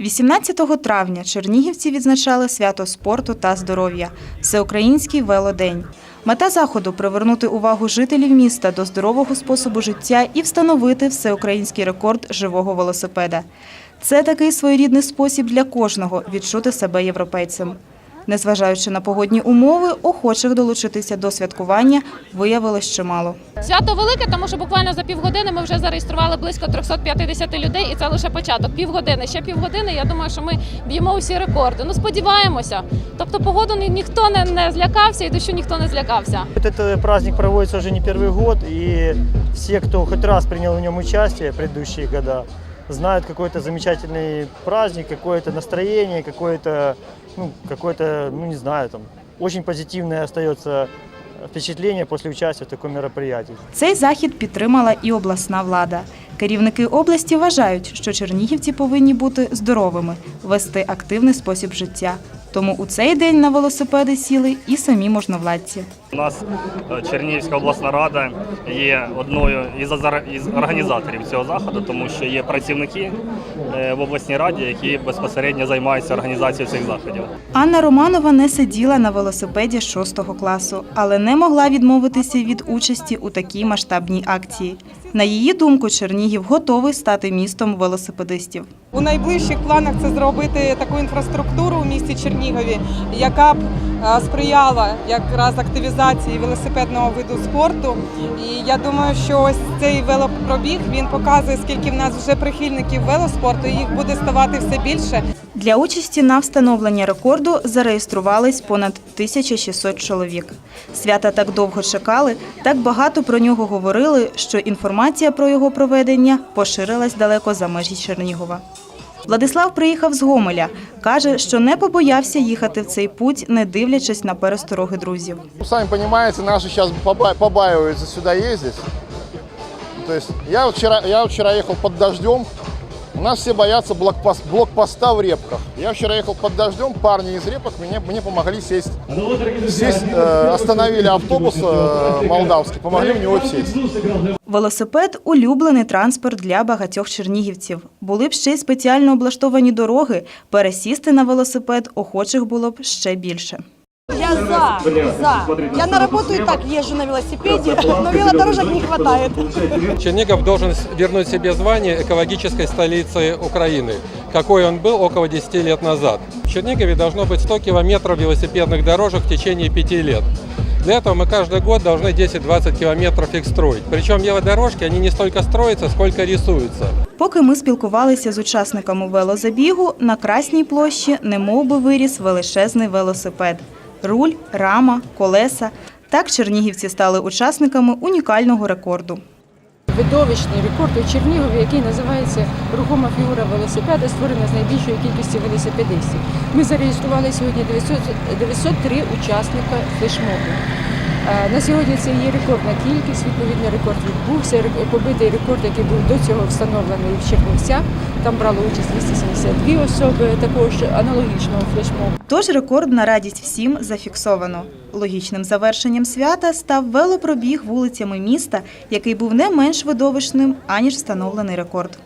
18 травня чернігівці відзначали свято спорту та здоров'я Всеукраїнський велодень. Мета заходу привернути увагу жителів міста до здорового способу життя і встановити всеукраїнський рекорд живого велосипеда. Це такий своєрідний спосіб для кожного відчути себе європейцем. Незважаючи на погодні умови, охочих долучитися до святкування виявилось чимало. Свято велике, тому що буквально за півгодини ми вже зареєстрували близько 350 людей, і це лише початок. Півгодини. Ще півгодини. Я думаю, що ми б'ємо усі рекорди. Ну сподіваємося. Тобто погоду ні- ніхто не, не злякався і дощу ніхто не злякався. Вот Этот праздник проводится уже не первый год, и все, кто хоть раз принял в нем участие в предыдущие года, знают какой-то замечательный праздник, какое-то настроение, какое-то, ну, какое-то, ну не знаю, там, очень позитивное остается впечатление после участия в таком мероприятии. Цей захід підтримала і обласна влада. Керівники області вважають, що чернігівці повинні бути здоровими, вести активний спосіб життя. Тому у цей день на велосипеди сіли і самі можновладці. У нас е, Чернігівська обласна рада є одною із організаторів цього заходу, тому що є працівники е, в обласній раді, які безпосередньо займаються організацією цих заходів. Анна Романова не сиділа на велосипеді 6 класу, але не могла відмовитися від участі у такій масштабній акції. На її думку, Чернігів готовий стати містом велосипедистів. У найближчих планах це зробити таку інфраструктуру у місті Чернігові, яка б е, сприяла якраз активізації велосипедного виду спорту. І я думаю, що ось цей велопробіг він показує, скільки в нас вже прихильників велоспорту. і Їх буде ставати все більше. Для участі на встановленні рекорду зареєструвались понад 1600 чоловік. Свята так довго чекали, так багато про нього говорили, що інформація про його проведення поширилась далеко за межі Чернігова. Владислав приїхав з Гомеля. Каже, що не побоявся їхати в цей путь, не дивлячись на перестороги друзів. Самі розумієте, наші зараз побаюються сюди їздити. Тобто То я вчора я вчора їхав під дождем, у нас все боятся блокпост, блокпоста в Репках. Я вчера ехал под дождем, парни из Репок мне, мне помогли сесть. Сесть, э, остановили автобус э, молдавский, помогли в него сесть. Велосипед улюблений транспорт для багатьох чернігівців. Були б ще й спеціально облаштовані дороги. Пересісти на велосипед охочих було б ще більше. Я за, за. Я на работу и так езжу на велосипеде, но велодорожек не хватает. Чернигов должен с- вернуть себе звание экологической столицы Украины, какой он был около 10 лет назад. В Чернигове должно быть 100 километров велосипедных дорожек в течение 5 лет. Для этого мы каждый год должны 10-20 километров их строить. Причем велодорожки, они не столько строятся, сколько рисуются. Поки ми спілкувалися з учасниками велозабігу, на Красній площі немов би виріс величезний велосипед. Руль, рама, колеса. Так чернігівці стали учасниками унікального рекорду. видовищний рекорд у Чернігові, який називається Рухома фігура велосипеда, створена з найбільшої кількості велосипедистів. Ми зареєстрували сьогодні 903 учасника флешмобу. Е, На сьогодні це є рекордна кількість, відповідно, рекорд відбувся. Побитий рекорд, який був до цього встановлений в Чернівцях. Там брало участь 272 особи, також аналогічного флешмобу. Тож рекорд на радість всім зафіксовано. Логічним завершенням свята став велопробіг вулицями міста, який був не менш видовищним, аніж встановлений рекорд.